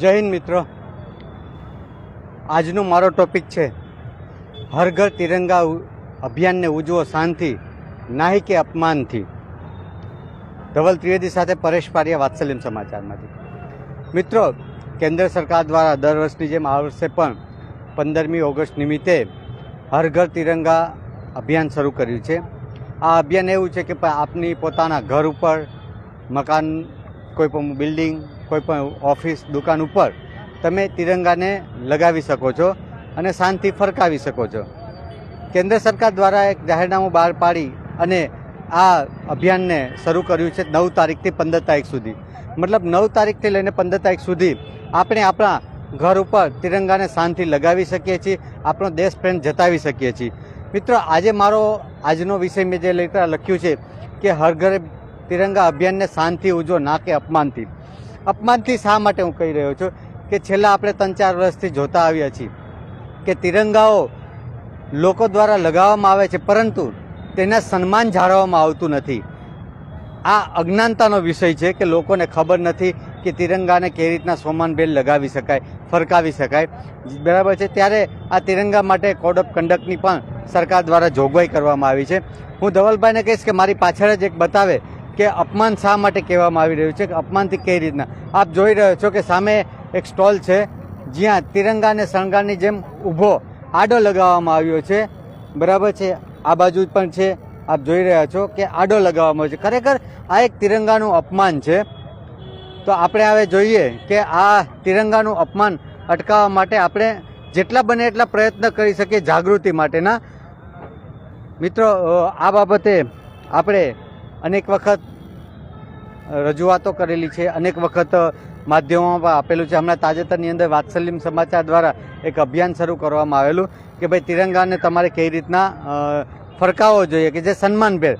જય હિન્દ મિત્રો. આજનો મારો ટોપિક છે, હર ઘર તિરંગા અભિયાનને ઉજવો શાંતિ, નાહી કે અપમાનથી? ધવલ ત્રિવેદી સાથે પરેશ પારિયા વાત્સલ્યમ સમાચારમાંથી. મિત્રો, કેન્દ્ર સરકાર દ્વારા દર વર્ષની જેમ આ વર્ષે પણ પંદરમી ઓગસ્ટ નિમિત્તે હર ઘર તિરંગા અભિયાન શરૂ કર્યું છે. આ અભિયાન એવું છે કે આપની પોતાના ઘર ઉપર, મકાન, કોઈ પણ બિલ્ડિંગ કોઈ પણ ઓફિસ, દુકાન ઉપર તમે તિરંગાને લગાવી શકો છો અને શાંતિ ફરકાવી શકો છો. કેન્દ્ર સરકાર દ્વારા એક જાહેરનામું બહાર પાડી અને આ અભિયાનને શરૂ કર્યું છે નવ તારીખથી પંદર તારીખ સુધી. મતલબ નવ તારીખથી લઈને પંદર તારીખ સુધી આપણે આપણા ઘર ઉપર તિરંગાને શાંતિ લગાવી શકીએ છીએ, આપણો દેશ પ્રેમ જતાવી શકીએ છીએ. મિત્રો, આજે મારો આજનો વિષય મેં જે લખ્યું છે કે હર ઘરે તિરંગા અભિયાનને શાંતિ ઉજો ના કે અપમાનથી. અપમાનથી શા માટે હું કહી રહ્યો છું? કે છેલ્લા આપણે ત્રણ ચાર વર્ષથી જોતા આવ્યા છીએ કે તિરંગાઓ લોકો દ્વારા લગાવવામાં આવે છે, પરંતુ તેના સન્માન જાળવવામાં આવતું નથી. આ અજ્ઞાનતાનો વિષય છે કે લોકોને ખબર નથી કે તિરંગાને કેવી રીતના સોમાનભેર લગાવી શકાય, ફરકાવી શકાય. બરાબર છે? ત્યારે આ તિરંગા માટે કોડ ઓફ કન્ડક્ટની પણ સરકાર દ્વારા જોગવાઈ કરવામાં આવી છે. હું ધવલભાઈને કહીશ કે મારી પાછળ જ એક બતાવે કે અપમાન શા માટે કહેવામાં આવી રહ્યું છે? કે અપમાનથી કઈ રીતના? આપ જોઈ રહ્યો છો કે સામે એક સ્ટોલ છે, જ્યાં તિરંગા અને શણગારની જેમ ઊભો આડો લગાવવામાં આવ્યો છે. બરાબર છે? આ બાજુ પણ છે. આપ જોઈ રહ્યા છો કે આડો લગાવવામાં આવ્યો છે. ખરેખર આ એક તિરંગાનું અપમાન છે. તો આપણે હવે જોઈએ કે આ તિરંગાનું અપમાન અટકાવવા માટે આપણે જેટલા બને એટલા પ્રયત્ન કરી શકીએ જાગૃતિ માટેના. મિત્રો આ બાબતે આપણે અનેક વખત રજૂઆતો કરેલી છે. અનેક વખત માધ્યમોમાં આપેલું છે. હમણાં તાજેતરની અંદર વાત્સલ્યમ સમાચાર દ્વારા એક અભિયાન શરૂ કરવામાં આવેલું કે ભાઈ તિરંગાને તમારે કઈ રીતના ફરકાવવો જોઈએ કે જે સન્માનભેર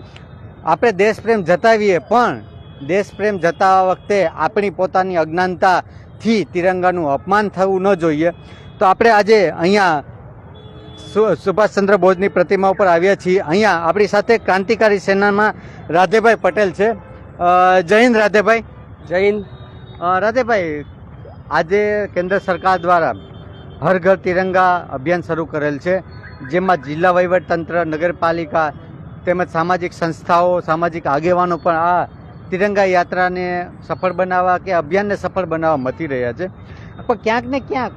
આપણે દેશપ્રેમ જતાવીએ, પણ દેશપ્રેમ જતાવવા વખતે આપણી પોતાની અજ્ઞાનતાથી તિરંગાનું અપમાન થવું ન જોઈએ. તો આપણે આજે અહીંયા સુભાષચંદ્ર બોઝની પ્રતિમા ઉપર આવ્યા છીએ. અહીંયા આપણી સાથે ક્રાંતિકારી સેનામાં રાધેભાઈ પટેલ છે. જૈન જય હિન્દ રાધેભાઈ. જય હિન્દ. રાધેભાઈ આજે કેન્દ્ર સરકાર દ્વારા હર ઘર તિરંગા અભિયાન શરૂ કરેલ છે જેમાં જિલ્લા વહીવટતંત્ર નગરપાલિકા તેમજ સામાજિક સંસ્થાઓ સામાજિક આગેવાનો પણ આ તિરંગા યાત્રાને સફળ બનાવવા કે અભિયાનને સફળ બનાવવા મથી રહ્યા છે. પણ ક્યાંક ને ક્યાંક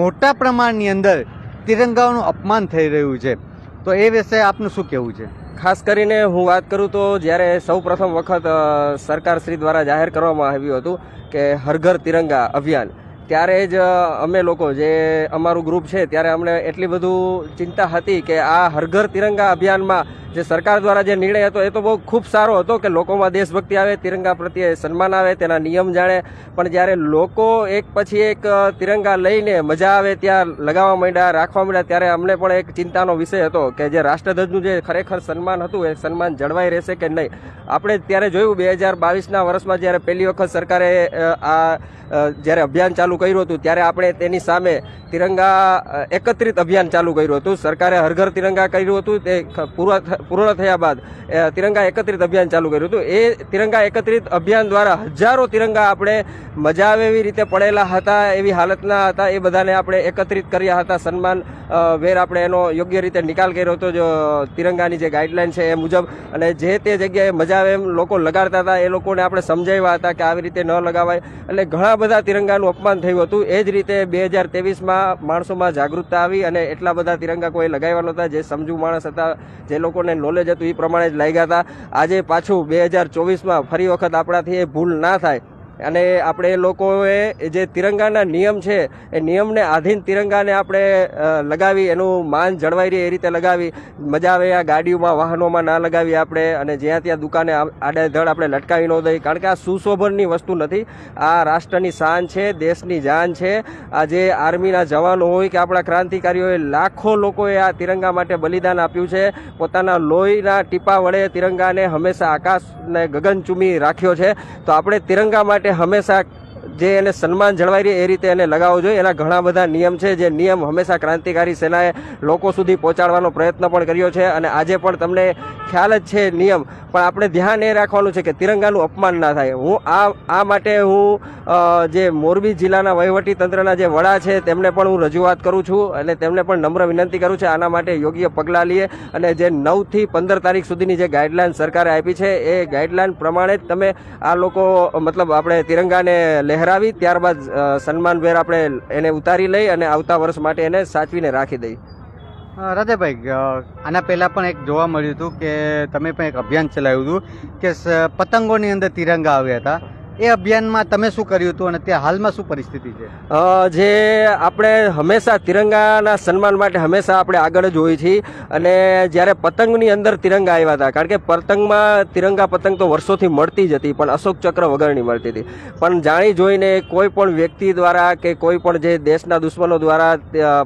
મોટા પ્રમાણની અંદર તિરંગાઓનું અપમાન થઈ રહ્યું છે. તો એ વિશે આપનું શું કહેવું છે? ખાસ કરીને હું વાત કરું તો જ્યારે સૌ પ્રથમ વખત સરકારશ્રી સરકાર શ્રી દ્વારા જાહેર કરવામાં આવ્યું હતું કે હર ઘર તિરંગા અભિયાન ત્યારે જ અમે લોકો જે અમારું ગ્રુપ છે, ત્યારે અમને એટલી બધું ચિંતા હતી કે આ હરઘર તિરંગા અભિયાનમાં જે સરકાર દ્વારા જે નિર્ણય હતો, એ તો બહુ ખૂબ સારો હતો કે લોકોમાં દેશભક્તિ આવે, તિરંગા પ્રત્યે સન્માન આવે, તેના નિયમ જાણે. પણ જ્યારે લોકો એક પછી એક તિરંગા લઈને મજા આવે, ત્યાં લગાવવા માંડ્યા, રાખવા માંડ્યા, ત્યારે અમને પણ એક ચિંતાનો વિષય હતો કે જે રાષ્ટ્રધ્વજનું જે ખરેખર સન્માન હતું, એ સન્માન જળવાઈ રહેશે કે નહીં? આપણે ત્યારે જોયું, બે હજાર બાવીસના વર્ષમાં જ્યારે પહેલી વખત સરકારે આ જ્યારે અભિયાન ચાલુ કર્યું હતું, ત્યારે આપણે તેની સામે તિરંગા એકત્રિત અભિયાન ચાલુ કર્યું હતું. સરકારે હરઘર તિરંગા કર્યું હતું, તે પૂરા પૂર્ણ થયા બાદ તિરંગા એકત્રિત અભિયાન ચાલુ કર્યું હતું. એ તિરંગા એકત્રિત અભિયાન દ્વારા હજારો તિરંગા આપણે મજા આવે એવી રીતે પડેલા હતા, એવી હાલતના હતા, એ બધાને આપણે એકત્રિત કર્યા હતા. સન્માન વેર આપણે એનો યોગ્ય રીતે નિકાલ કર્યો હતો, જો, તિરંગાની જે ગાઈડલાઇન છે એ મુજબ. અને જે તે જગ્યાએ મજા આવે એમ લોકો લગાડતા હતા, એ લોકોને આપણે સમજાવ્યા હતા કે આવી રીતે ન લગાવાય. એટલે ઘણા બધા તિરંગાનું અપમાન થયું હતું. એ જ રીતે બે હજાર તેવીસમાં માણસોમાં જાગૃતતા આવી અને એટલા બધા તિરંગા કોઈ લગાવ્યા નહોતા. જે સમજુ માણસ હતા, જે લોકોને નોલેજ હતું એ પ્રમાણે જ લાગ્યા હતા. આજે પાછું બે હજાર ચોવીસમાં ફરી વખત આપણાથી એ ભૂલ ના થાય. અને આપણે લોકોએ જે તિરંગાના નિયમ છે, એ નિયમને આધીન તિરંગાને આપણે લગાવી, એનું માન જળવાઈ રહે એ રીતે લગાવી. મજા આવે આ ગાડીઓમાં, વાહનોમાં ના લગાવી આપણે અને જ્યાં ત્યાં દુકાને આડેધડ આપણે લટકાવી ન દઈએ. કારણ કે આ સુશોભનની વસ્તુ નથી. આ રાષ્ટ્રની શાન છે, દેશની જાન છે. આ જે આર્મીના જવાનો હોય કે આપણા ક્રાંતિકારીઓએ લાખો લોકોએ આ તિરંગા માટે બલિદાન આપ્યું છે. પોતાના લોહીના ટીપા વડે તિરંગાને હંમેશા આકાશને ગગન ગગનચુમી રાખ્યો છે. તો આપણે તિરંગા માટે હંમેશા જે એને સન્માન જળવાઈ રહે એ રીતે એને લગાવવો જોઈએ. એના ઘણા બધા નિયમ છે જે નિયમ હંમેશા ક્રાંતિકારી સેનાએ લોકો સુધી પહોંચાડવાનો પ્રયત્ન પણ કર્યો છે અને આજે પણ તમને ખ્યાલ જ છે નિયમ. પણ આપણે ધ્યાન એ રાખવાનું છે કે તિરંગાનું અપમાન ના થાય. હું આ આ માટે હું જે મોરબી જિલ્લાના વહીવટી તંત્રના જે વડા છે તેમને પણ હું રજૂઆત કરું છું અને તેમને પણ નમ્ર વિનંતી કરું છું આના માટે યોગ્ય પગલાં લઈએ અને જે નવથી પંદર તારીખ સુધીની જે ગાઈડલાઇન સરકારે આપી છે, એ ગાઈડલાઇન પ્રમાણે જ તમે આ લોકો, મતલબ આપણે તિરંગાને લહેરાવી ત્યારબાદ સન્માનભેર આપણે એને ઉતારી લઈ અને આવતા વર્ષ માટે એને સાચવીને રાખી દઈ. રાધેભાઈ આના પહેલાં પણ એક જોવા મળ્યું હતું કે તમે પણ એક અભિયાન ચલાવ્યું હતું કે પતંગોની અંદર તિરંગા આવ્યા હતા. એ અભિયાનમાં તમે શું કર્યું હતું અને ત્યાં હાલમાં શું પરિસ્થિતિ છે? જે આપણે હંમેશા તિરંગાના સન્માન માટે હંમેશા આપણે આગળ જ હોઈએ છીએ અને જ્યારે પતંગની અંદર તિરંગા આવ્યા હતા, કારણ કે પતંગમાં તિરંગા પતંગ તો વર્ષોથી મળતી જ હતી, પણ અશોક ચક્ર વગરની મળતી હતી. પણ જાણી જોઈને કોઈ પણ વ્યક્તિ દ્વારા કે કોઈ પણ જે દેશના દુશ્મનો દ્વારા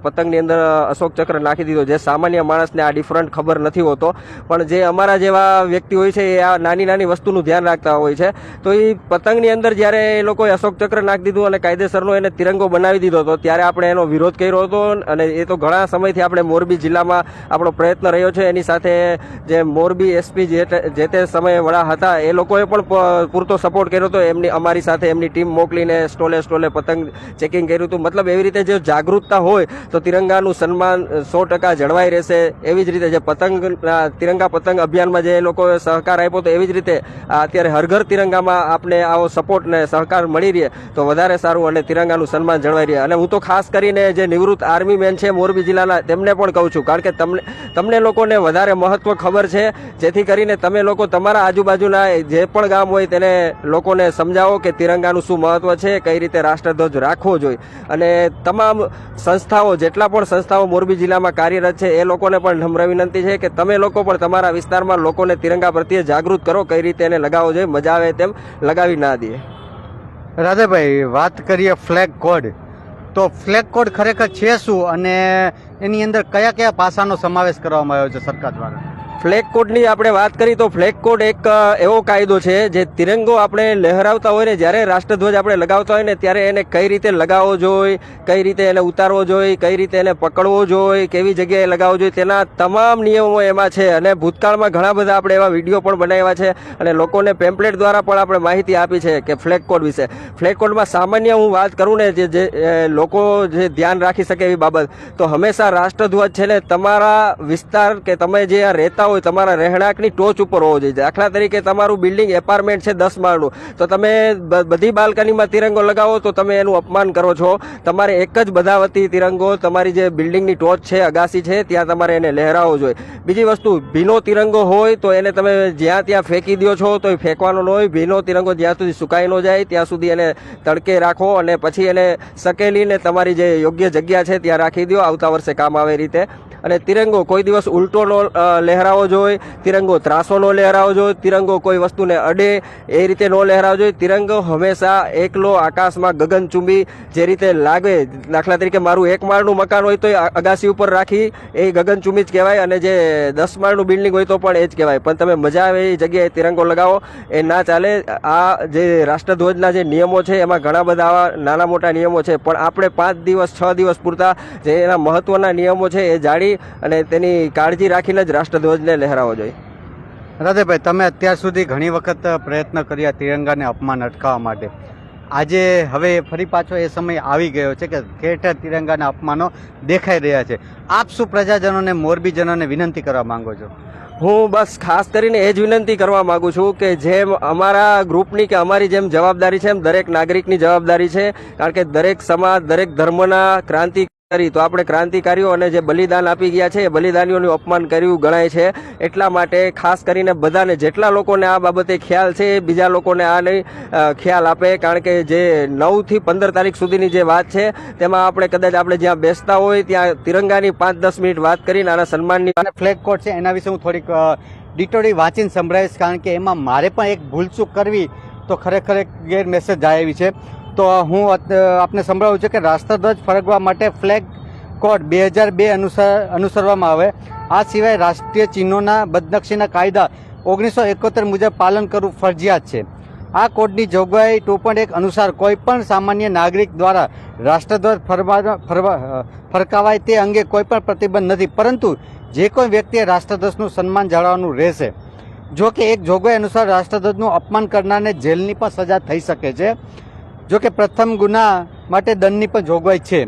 પતંગની અંદર અશોક ચક્ર નાખી દીધો, જે સામાન્ય માણસને આ ડિફરન્ટ ખબર નથી હોતો, પણ જે અમારા જેવા વ્યક્તિ હોય છે એ આ નાની નાની વસ્તુનું ધ્યાન રાખતા હોય છે, તો એ પતંગની અંદર જ્યારે એ લોકોએ અશોક ચક્ર નાખી દીધું અને કાયદેસરનો એને તિરંગો બનાવી દીધો હતો, ત્યારે આપણે એનો વિરોધ કર્યો હતો અને એ તો ઘણા સમયથી આપણે મોરબી જિલ્લામાં આપણો પ્રયત્ન રહ્યો છે. એની સાથે જે મોરબી એસપી જે તે- સમયે વડા હતા, એ લોકોએ પણ પૂરતો સપોર્ટ કર્યો હતો. એમની, અમારી સાથે એમની ટીમ મોકલીને સ્ટોલે સ્ટોલે પતંગ ચેકિંગ કર્યું હતું. મતલબ એવી રીતે જો જાગૃતતા હોય, તો તિરંગાનું સન્માન સો ટકા જળવાઈ રહેશે. એવી જ રીતે જે પતંગ તિરંગા પતંગ અભિયાનમાં જે લોકોએ સહકાર આપ્યો તો એવી જ રીતે અત્યારે હરઘર તિરંગામાં આપણે આવો સપોર્ટ ને સહકાર મળી રહે, તો વધારે સારું અને તિરંગાનું સન્માન જળવાઈ રહે. અને હું તો ખાસ કરીને જે નિવૃત્ત આર્મી મેન છે મોરબી જિલ્લાના, તેમને પણ કહું છું, કારણ કે તમને તમને લોકોને વધારે મહત્વ ખબર છે, જેથી કરીને તમે લોકો તમારા આજુબાજુના જે પણ ગામ હોય તેને લોકોને સમજાવો કે તિરંગાનું શું મહત્વ છે, કઈ રીતે રાષ્ટ્રધ્વજ રાખવો જોઈએ. અને તમામ સંસ્થાઓ, જેટલા પણ સંસ્થાઓ મોરબી જિલ્લામાં કાર્યરત છે, એ લોકોને પણ નમ્ર વિનંતી છે કે તમે લોકો પણ તમારા વિસ્તારમાં લોકોને તિરંગા પ્રત્યે જાગૃત કરો, કઈ રીતે એને લગાવવો જોઈએ, મજા આવે તેમ લગાવી ના દે રાધેભાઈ વાત કરીએ ફ્લેગ કોડ તો ફ્લેગ કોડ ખરેખર છે શું? અને એની અંદર કયા કયા પાસાનો સમાવેશ કરવામાં આવ્યો છે સરકાર દ્વારા? ફ્લેગ કોડની આપણે વાત કરી તો ફ્લેગ કોડ એક એવો કાયદો છે જે તિરંગો આપણે લહેરાવતા હોય ને જ્યારે રાષ્ટ્રધ્વજ આપણે લગાવતા હોય ને ત્યારે એને કઈ રીતે લગાવવો જોઈએ કઈ રીતે એને ઉતારવો જોઈએ કઈ રીતે એને પકડવો જોઈએ કેવી જગ્યાએ લગાવવો જોઈએ તેના તમામ નિયમો એમાં છે. અને ભૂતકાળમાં ઘણા બધા આપણે એવા વીડિયો પણ બનાવ્યા છે અને લોકોને પેમ્પલેટ દ્વારા પણ આપણે માહિતી આપી છે કે ફ્લેગ કોડ વિશે. ફ્લેગ કોડમાં સામાન્ય હું વાત કરું ને જે લોકો જે ધ્યાન રાખી શકે એવી બાબત, તો હંમેશા રાષ્ટ્રધ્વજ છે ને તમારા વિસ્તાર કે તમે જે આ રહેતા હોય તમારા રહેણાંકની ટોચ ઉપર હોવો જોઈએ. દાખલા તરીકે તમારું બિલ્ડિંગ એપાર્ટમેન્ટ છે દસ માળનું. તો તમે બધી બાલ્કનીમાં તિરંગો લગાવો તો તમે એનું અપમાન કરો છો. તમારે એક જ બધા વતી તિરંગો તમારી જે બિલ્ડિંગની ટોચ છે, અગાસી છે, ત્યાં તમારે એને લહેરાવવો જોઈએ. બીજી વસ્તુ, ભીનો તિરંગો હોય તો એને તમે જ્યાં ત્યાં ફેંકી દો છો તો એ ફેંકવાનો ન હોય. ભીનો તિરંગો જ્યાં સુધી સુકાઈ ન જાય, ત્યાં સુધી એને તડકે રાખો અને પછી એને સકેલીને તમારી જે યોગ્ય જગ્યા છે ત્યાં રાખી દો આવતા વર્ષે કામ આવે રીતે. અને તિરંગો, કોઈ દિવસ ઉલટો નો લહેરાવો જોઈએ તિરંગો ત્રાસો નો લહેરાવો જોઈએ તિરંગો કોઈ વસ્તુને અડે, એ રીતે નો લહેરાવો જોઈએ તિરંગો હંમેશા એકલો આકાશમાં ગગનચુંબી જે રીતે લાગે, દાખલા તરીકે મારું એક માળનું મકાન હોય તો એ અગાસી ઉપર રાખી, એ ગગનચુંબી જ કહેવાય અને જે દસ માળનું બિલ્ડિંગ હોય તો પણ એ જ કહેવાય. પણ તમે મજા આવે એ જગ્યાએ તિરંગો લગાવો, એ ના ચાલે. આ જે રાષ્ટ્રધ્વજના જે નિયમો છે, એમાં ઘણા બધા આવા નાના મોટા નિયમો છે. પણ આપણે પાંચ દિવસ, છ દિવસ પૂરતા જે એના મહત્વના નિયમો છે, એ અને તેની કાળજી રાખીને જ રાષ્ટ્રધ્વજને લહેરાવો જોઈએ. રાધેભાઈ તમે અત્યાર સુધી ઘણી વખત પ્રયત્ન કર્યા તિરંગાને અપમાન અટકાવવા માટે. આજે હવે ફરી પાછો એ સમય આવી ગયો છે કે ઠેર તિરંગાના અપમાનો દેખાઈ રહ્યા છે. આપ શું પ્રજાજનોને મોરબીજનોને વિનંતી કરવા માંગો છો? હું બસ ખાસ કરીને એ જ વિનંતી કરવા માગું છું કે જેમ અમારા ગ્રુપની કે અમારી જેમ જવાબદારી છે એમ દરેક નાગરિકની જવાબદારી છે. કારણ કે દરેક સમાજ દરેક ધર્મના ક્રાંતિકારી તો આપણે ક્રાંતિકારીઓ અને જે બલિદાન આપી ગયા છે, એ બલિદાનીઓનું અપમાન કર્યું ગણાય છે. એટલા માટે ખાસ કરીને બધાને, જેટલા લોકોને આ બાબતે ખ્યાલ છે એ બીજા લોકોને આ નહીં ખ્યાલ આપે. કારણ કે જે નવથી પંદર તારીખ સુધીની જે વાત છે, તેમાં આપણે કદાચ આપણે જ્યાં બેસતા હોય, ત્યાં તિરંગાની પાંચ દસ મિનિટ વાત કરીને આના સન્માનની ફ્લેગ કોડ છે, એના વિશે હું થોડીક ડિટોડી વાંચીને સંભળાવીશ. કારણ કે એમાં મારે પણ એક ભૂલચૂક કરવી, તો ખરેખર એક ગેર મેસેજ આવી છે. તો હું આપને સંભળાવું છું કે રાષ્ટ્રધ્વજ ફરગવા માટે ફ્લેગ કોડ બે હજાર બે અનુસાર, અનુસરવામાં આવે. આ સિવાય રાષ્ટ્રીય ચિહ્નોના બદનક્ષીના કાયદા ઓગણીસો એકોતેર મુજબ પાલન કરવું ફરજિયાત છે. આ કોડની જોગવાઈ ટુ પોઈન્ટ એક અનુસાર કોઈપણ સામાન્ય નાગરિક દ્વારા રાષ્ટ્રધ્વજ ફરવા ફરકાવાય તે અંગે કોઈપણ પ્રતિબંધ નથી, પરંતુ જે કોઈ વ્યક્તિએ રાષ્ટ્રધ્વજનું સન્માન જાળવવાનું રહેશે. જો કે એક જોગવાઈ અનુસાર રાષ્ટ્રધ્વજનું અપમાન કરનારને જેલની પણ સજા થઈ શકે છે. જો કે પ્રથમ ગુના માટે દંડની પણ જોગવાઈ છે.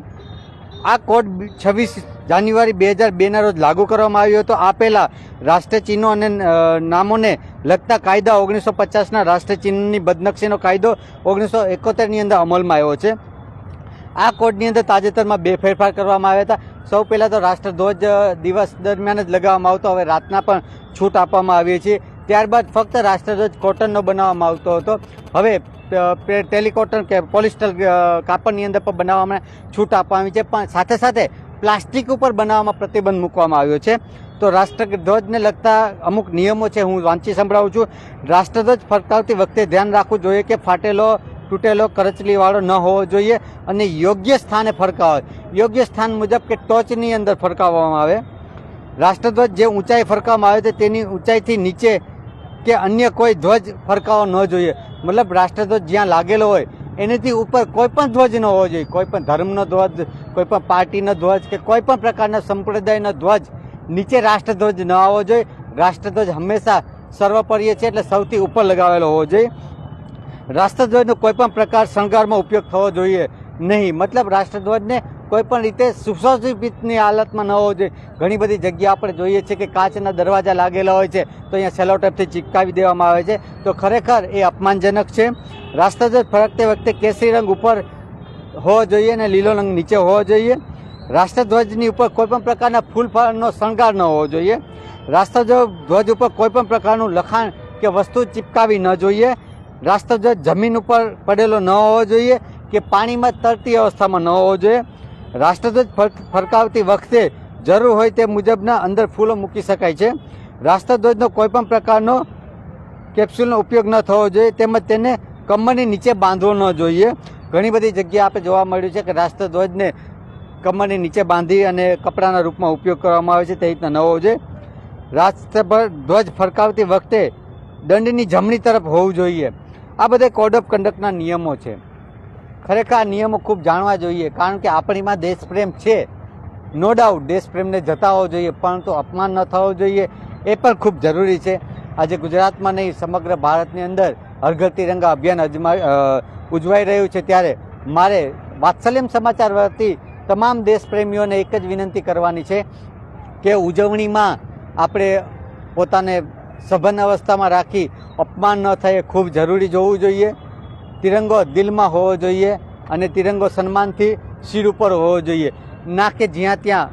આ કોડ છવ્વીસ જાન્યુઆરી બે હજાર બેના રોજ લાગુ કરવામાં આવ્યો હતો. આ પહેલાં અને નામોને લગતા કાયદા ઓગણીસો પચાસના રાષ્ટ્રીય ચિહ્નની બદનક્ષીનો કાયદો ઓગણીસો એકોતેરની અંદર અમલમાં આવ્યો છે. આ કોડની અંદર તાજેતરમાં બે ફેરફાર કરવામાં આવ્યા હતા. સૌ પહેલાં તો રાષ્ટ્રધ્વજ દિવસ દરમિયાન જ લગાવવામાં આવતો, હવે રાતના પણ છૂટ આપવામાં આવી છે. ત્યારબાદ ફક્ત રાષ્ટ્રધ્વજ કોટનનો બનાવવામાં આવતો હતો. હવે ટેલિકોટન કે પોલિસ્ટર કાપડની અંદર પણ બનાવવામાં છૂટ આપવામાં આવી છે. પણ સાથે સાથે પ્લાસ્ટિક ઉપર બનાવવામાં પ્રતિબંધ મૂકવામાં આવ્યો છે. તો રાષ્ટ્રધ્વજને લગતા અમુક નિયમો છે, હું વાંચી સંભળાવું છું. રાષ્ટ્રધ્વજ ફરકાવતી વખતે ધ્યાન રાખવું જોઈએ કે ફાટેલો, તૂટેલો, કરચલીવાળો ન હોવો જોઈએ અને યોગ્ય સ્થાને ફરકાવે. યોગ્ય સ્થાન મુજબ કે ટોચની અંદર ફરકાવવામાં આવે. રાષ્ટ્રધ્વજ જે ઊંચાઈ ફરકાવવામાં આવે છે, તેની ઊંચાઈથી નીચે કે અન્ય કોઈ ધ્વજ ફરકાવો ન જોઈએ. મતલબ રાષ્ટ્રધ્વજ જ્યાં લાગેલો હોય, એનાથી ઉપર કોઈ પણ ધ્વજ ન હોવો જોઈએ. કોઈ પણ ધર્મનો ધ્વજ, કોઈ પણ પાર્ટીનો ધ્વજ કે કોઈ પણ પ્રકારના સંપ્રદાયનો ધ્વજ નીચે રાષ્ટ્રધ્વજ ન આવવો જોઈએ. રાષ્ટ્રધ્વજ હંમેશા સર્વપર્ય છે એટલે સૌથી ઉપર લગાવેલો હોવો જોઈએ. રાષ્ટ્રધ્વજનો કોઈ પણ પ્રકાર શણગારમાં ઉપયોગ થવો જોઈએ નહીં. મતલબ રાષ્ટ્રધ્વજને કોઈ પણ રીતે સુશોભિતની હાલતમાં ન હોવો જોઈએ. ઘણી બધી જગ્યા આપણે જોઈએ છીએ કે કાચના દરવાજા લાગેલા હોય છે, તો અહીંયા સેલોટેપથી ચિપકાવી દેવામાં આવે છે. તો ખરેખર એ અપમાનજનક છે. રાષ્ટ્રધ્વજ ફરકતે વખતે કેસરી રંગ ઉપર હોવો જોઈએ અને લીલો રંગ નીચે હોવો જોઈએ. રાષ્ટ્રધ્વજની ઉપર કોઈપણ પ્રકારના ફૂલ ફળનો શણગાર ન હોવો જોઈએ. રાષ્ટ્રધ્વજ ઉપર કોઈપણ પ્રકારનું લખાણ કે વસ્તુ ચિપકાવી ન જોઈએ. રાષ્ટ્રધ્વજ જમીન ઉપર પડેલો ન હોવો જોઈએ કે પાણીમાં તરતી અવસ્થામાં ન હોવો જોઈએ. રાષ્ટ્રધ્વજ ફર- ફરકાવતી વખતે જરૂર હોય તે મુજબના અંદર ફૂલો મૂકી શકાય છે. રાષ્ટ્રધ્વજનો કોઈ પણ પ્રકારનો કેપ્સ્યુલનો ઉપયોગ ન થવો જોઈએ, તેમજ તેને કમરની નીચે બાંધવો ન જોઈએ. ઘણી બધી જગ્યાએ આપણે જોવા મળ્યું છે કે રાષ્ટ્રધ્વજને કમરની નીચે બાંધી અને કપડાના રૂપમાં ઉપયોગ કરવામાં આવે છે, તે રીતના ન હોવો જોઈએ. રાષ્ટ્રભર, ધ્વજ ફરકાવતી વખતે દંડની જમણી તરફ હોવું જોઈએ. આ બધા કોડ ઓફ કન્ડક્ટના નિયમો છે. ખરેખર આ નિયમો ખૂબ જાણવા જોઈએ, કારણ કે આપણીમાં દેશપ્રેમ છે. નો ડાઉટ દેશપ્રેમને જતાવવો જોઈએ, પરંતુ અપમાન ન થવું જોઈએ, એ પણ ખૂબ જરૂરી છે. આજે ગુજરાતમાં નહીં, સમગ્ર ભારતની અંદર હર ઘર તિરંગા અભિયાન અજમા ઉજવાઈ રહ્યું છે. ત્યારે મારે વાત્સલ્યમ સમાચાર વતી તમામ દેશપ્રેમીઓને એક જ વિનંતી કરવાની છે કે ઉજવણીમાં આપણે પોતાને સભન અવસ્થામાં રાખી, અપમાન ન થાય એ ખૂબ જરૂરી જોવું જોઈએ. તિરંગો દિલમાં હોવો જોઈએ અને તિરંગો સન્માનથી શિર ઉપર હોવો જોઈએ. ના કે જ્યાં ત્યાં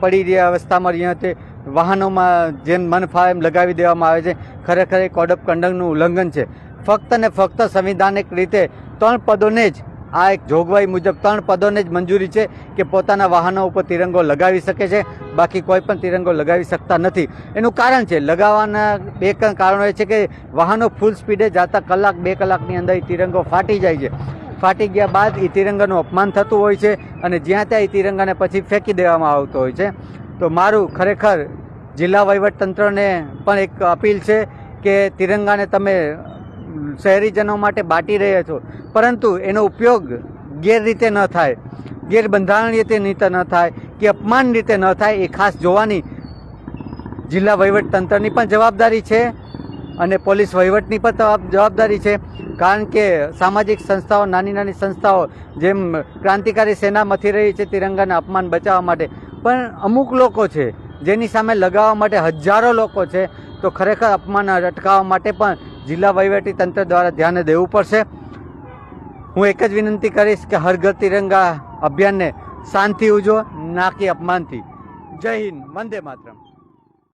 પડી રહ્યા અવસ્થામાં રહ્યા તે વાહનોમાં જેમ મન ફાવે એમ લગાવી દેવામાં આવે છે. ખરેખર એ કોડ ઓફ કન્ડક્ટનું ઉલ્લંઘન છે. ફક્ત ને ફક્ત સંવિધાનિક રીતે ત્રણ પદોને જ આ એક જોગવાઈ મુજબ ત્રણ પદોને જ મંજૂરી છે કે પોતાના વાહનો ઉપર તિરંગો લગાવી શકે છે. બાકી કોઈ પણ તિરંગો લગાવી શકતા નથી. એનું કારણ છે, લગાવવાના બે ત્રણ કારણો એ છે કે વાહનો ફૂલ સ્પીડે જતા કલાક, બે કલાકની અંદર એ તિરંગો ફાટી જાય છે. ફાટી ગયા બાદ એ તિરંગાનું અપમાન થતું હોય છે અને જ્યાં ત્યાં એ તિરંગાને પછી ફેંકી દેવામાં આવતો હોય છે. તો મારું ખરેખર જિલ્લા વહીવટતંત્રને પણ એક અપીલ છે કે તિરંગાને તમે શહેરીજનો માટે બાટી રહ્યા છો. પરંતુ એનો ઉપયોગ ગેરરીતે ન થાય. ગેરબંધારણ રીતે ન થાય કે અપમાન રીતે ન થાય એ ખાસ જોવાની જિલ્લા વહીવટતંત્રની પણ જવાબદારી છે અને પોલીસ વહીવટની પણ જવાબ- જવાબદારી છે. કારણ કે સામાજિક સંસ્થાઓ, નાની નાની સંસ્થાઓ જેમ ક્રાંતિકારી સેના મથી રહી છે, તિરંગાના અપમાન બચાવવા માટે. પણ અમુક લોકો છે જેની સામે લગાવવા માટે હજારો લોકો છે, તો ખરેખર અપમાન અટકાવવા માટે પણ જિલ્લા વહીવટી તંત્ર દ્વારા ધ્યાને દેવું પડશે. હું એક જ વિનંતી કરીશ કે હર તિરંગા અભિયાનને શાંતિ ઉજવો, ના કે અપમાનથી. જય હિન્દ, વંદે માતરમ.